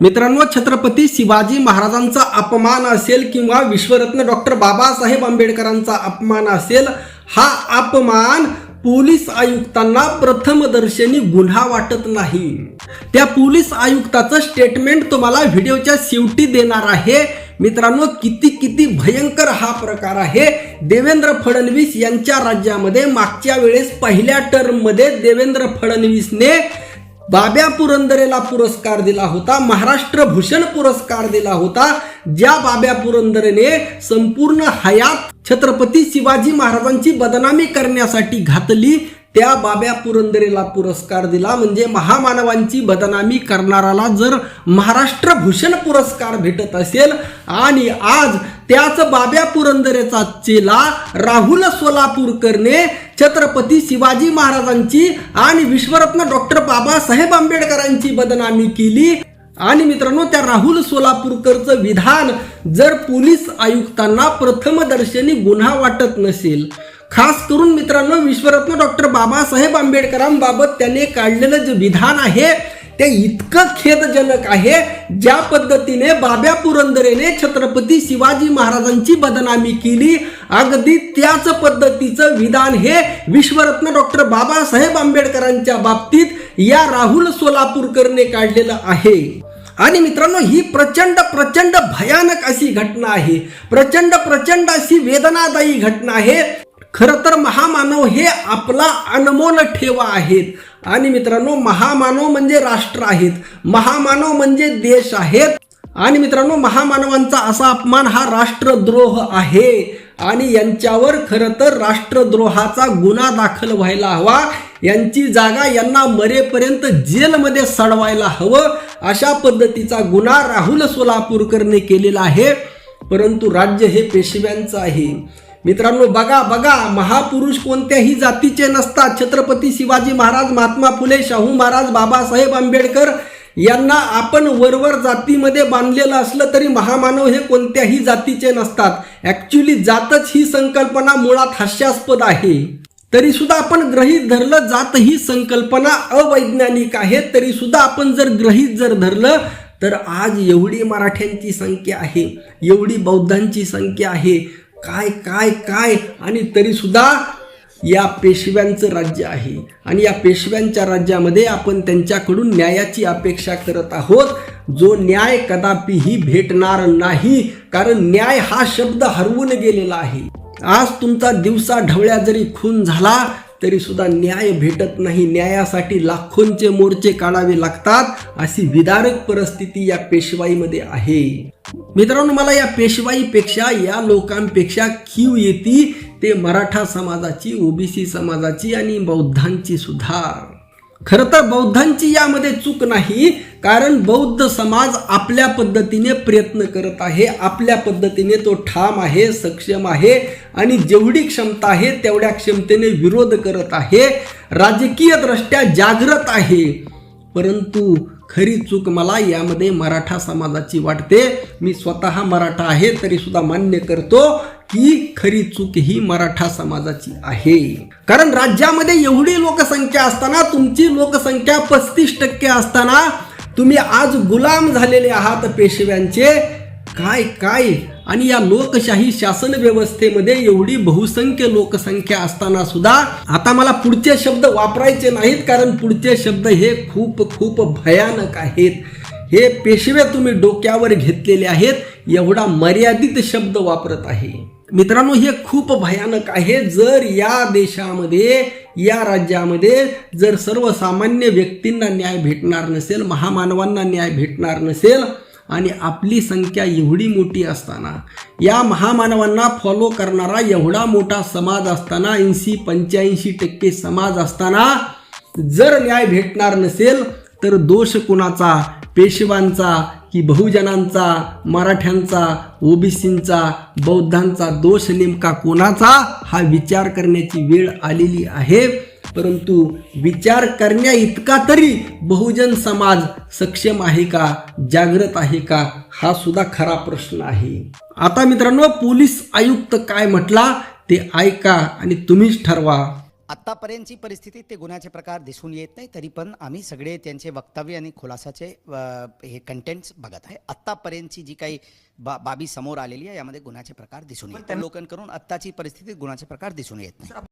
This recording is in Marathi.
मित्रांनो छत्रपती शिवाजी महाराजांचा अपमान असेल किंवा विश्वरत्न डॉक्टर बाबासाहेब आंबेडकरांचा अपमान असेल हा अपमान पोलीस आयुक्तांना प्रथमदर्शनी गुन्हा वाटत नाही. त्या पोलीस आयुक्ताचं स्टेटमेंट तुम्हाला व्हिडिओच्या शेवटी देणार आहे. मित्रांनो किती किती भयंकर हा प्रकार आहे. देवेंद्र फडणवीस यांच्या राज्यामध्ये मागच्या वेळेस पहिल्या टर्ममध्ये देवेंद्र फडणवीसने बाब्या पुरंदरेला पुरस्कार दिला होता महाराष्ट्र भूषण पुरस्कार दिला होता. ज्या बाब्या पुरंदरेने संपूर्ण हयात छत्रपती शिवाजी महाराजांची बदनामी करण्यासाठी घातली त्या बाब्या पुरंदरेला पुरस्कार दिला. म्हणजे महामानवांची बदनामी करणाराला जर महाराष्ट्र भूषण पुरस्कार भेटत असेल आणि आज त्याच बाब्या पुरंदरेचा चेला राहुल सोलापूरकरने छत्रपती शिवाजी महाराजांची आणि विश्वरत्न डॉक्टर बाबासाहेब आंबेडकरांची बदनामी केली. आणि मित्रांनो त्या राहुल सोलापूरकरचं विधान जर पोलीस आयुक्तांना प्रथमदर्शनी गुन्हा वाटत नसेल खास करून मित्रांनो विश्वरत्न डॉक्टर बाबासाहेब आंबेडकरांबाबत त्याने काढलेलं जे विधान आहे ते इतकं खेदजनक आहे ज्या पद्धतीने बाब्या पुरंदरेने छत्रपती शिवाजी महाराजांची बदनामी केली अगदी त्याच पद्धतीचं विधान हे विश्वरत्न डॉक्टर बाबासाहेब आंबेडकरांच्या बाबतीत या राहुल सोलापूरकरने काढलेलं आहे. आणि मित्रांनो ही प्रचंड प्रचंड भयानक अशी घटना आहे. प्रचंड प्रचंड अशी वेदनादायी घटना आहे. खरं तर महामानव हे आपला अनमोल ठेवा आहेत. आणि मित्रांनो महामानव म्हणजे राष्ट्र आहेत. महामानव म्हणजे देश आहेत. आणि मित्रांनो महामानवांचा असा अपमान हा राष्ट्रद्रोह आहे. आणि यांच्यावर खरं तर राष्ट्रद्रोहाचा गुन्हा दाखल व्हायला हवा. यांची जागा यांना मरेपर्यंत जेलमध्ये सडवायला हवं. अशा पद्धतीचा गुन्हा राहुल सोलापूरकरने केलेला आहे. परंतु राज्य हे पेशव्यांचं आहे. मित्रांनो बघा बघा महापुरुष कोणत्याही जातीचे नसतात. छत्रपती शिवाजी महाराज महात्मा फुले शाहू महाराज बाबासाहेब आंबेडकर यांना आपण वरवर जातीमध्ये बांधलेलं असलं तरी महामानव हे कोणत्याही जातीचे नसतात. ॲक्च्युली जातच ही संकल्पना मुळात हास्यास्पद आहे. तरी सुद्धा आपण ग्रहित धरलं जात ही संकल्पना अवैज्ञानिक आहे. तरी सुद्धा आपण जर ग्रहित जर धरलं तर आज एवढी मराठ्यांची संख्या आहे एवढी बौद्धांची संख्या आहे काय काय काय? आणि तरीसुद्धा या पेशव्यांचं राज्य आहे. आणि या पेशव्यांच्या राज्यामध्ये आपण त्यांच्याकडून न्यायाची अपेक्षा करत आहोत. जो न्याय कदापिही भेटणार नाही कारण न्याय हा शब्द हरवून गेलेला आहे. आज तुमचा दिवसा ढवळ्या जरी खून झाला तरी सुद्धा न्याय भेटत नाही. न्यायासाठी लाखोंचे मोर्चे काढावे लागतात अशी विदारक परिस्थिती या पेशवाईमध्ये आहे. मित्रांनो मला या पेशवाईपेक्षा या लोकांपेक्षा कीव येती ते मराठा समाजाची ओबीसी समाजाची आणि बौद्धांची सुद्धा. खरं तर बौद्धांची यामध्ये चूक नाही कारण बौद्ध समाज आपल्या पद्धतीने प्रयत्न करत आहे आपल्या पद्धतीने तो ठाम आहे सक्षम आहे आणि जेवढी क्षमता आहे तेवढ्या क्षमतेने विरोध करत आहे. राजकीयदृष्ट्या जागृत आहे. परंतु खरी चूक मला यामध्ये मराठा समाजाची वाटते. मी स्वतः मराठा आहे तरी सुद्धा मान्य करतो की खरी चूक ही मराठा समाजाची आहे. कारण राज्यामध्ये एवढी लोकसंख्या असताना तुमची लोकसंख्या पस्तीस टक्के असताना तुम्ही आज गुलाम झालेले आहात पेशव्यांचे. काय काय? आणि या लोकशाही शासन व्यवस्थेमध्ये एवढी बहुसंख्य लोकसंख्या असताना सुद्धा आता मला पुढचे शब्द वापरायचे नाहीत कारण पुढचे शब्द हे खूप खूप भयानक आहेत. हे पेशवे तुम्ही डोक्यावर घेतलेले आहेत एवढा मर्यादित शब्द वापरत आहे. मित्रांनो हे खूप भयानक आहे. जर या देशामध्ये या राज्यामध्ये जर सर्वसामान्य व्यक्तींना न्याय भेटणार नसेल महामानवांना न्याय भेटणार नसेल आणि आपली संख्या एवढी मोठी असताना या महामानवांना फॉलो करणारा एवढा मोठा समाज असताना ऐंशी पंच्याऐंशी टक्के समाज असताना जर न्याय भेटणार नसेल तर दोष कुणाचा? पेशवांचा की बहुजनांचा मराठ्यांचा ओबीसींचा बौद्धांचा? दोष नेमका कोणाचा? हा विचार करण्याची वेळ आलेली आहे. परंतु विचार करण्या इतका तरी बहुजन समाज सक्षम आहे का? जागृत आहे का? हा सुद्धा खरा प्रश्न आहे. आता मित्रांनो पोलीस आयुक्त काय म्हटला ते ऐका आणि तुम्हीच ठरवा. आत्तापर्यंतची परिस्थिती ते गुन्ह्याचे प्रकार दिसून येत नाही तरी पण आम्ही सगळे त्यांचे वक्तव्य आणि खुलासाचे हे कंटेंट्स बघत आहे. आत्तापर्यंतची जी काही बा बाबी समोर आलेली आहे यामध्ये गुन्ह्याचे प्रकार दिसून येत अवलोकन करून आत्ताची परिस्थितीत गुन्ह्याचे प्रकार दिसून येत नाही.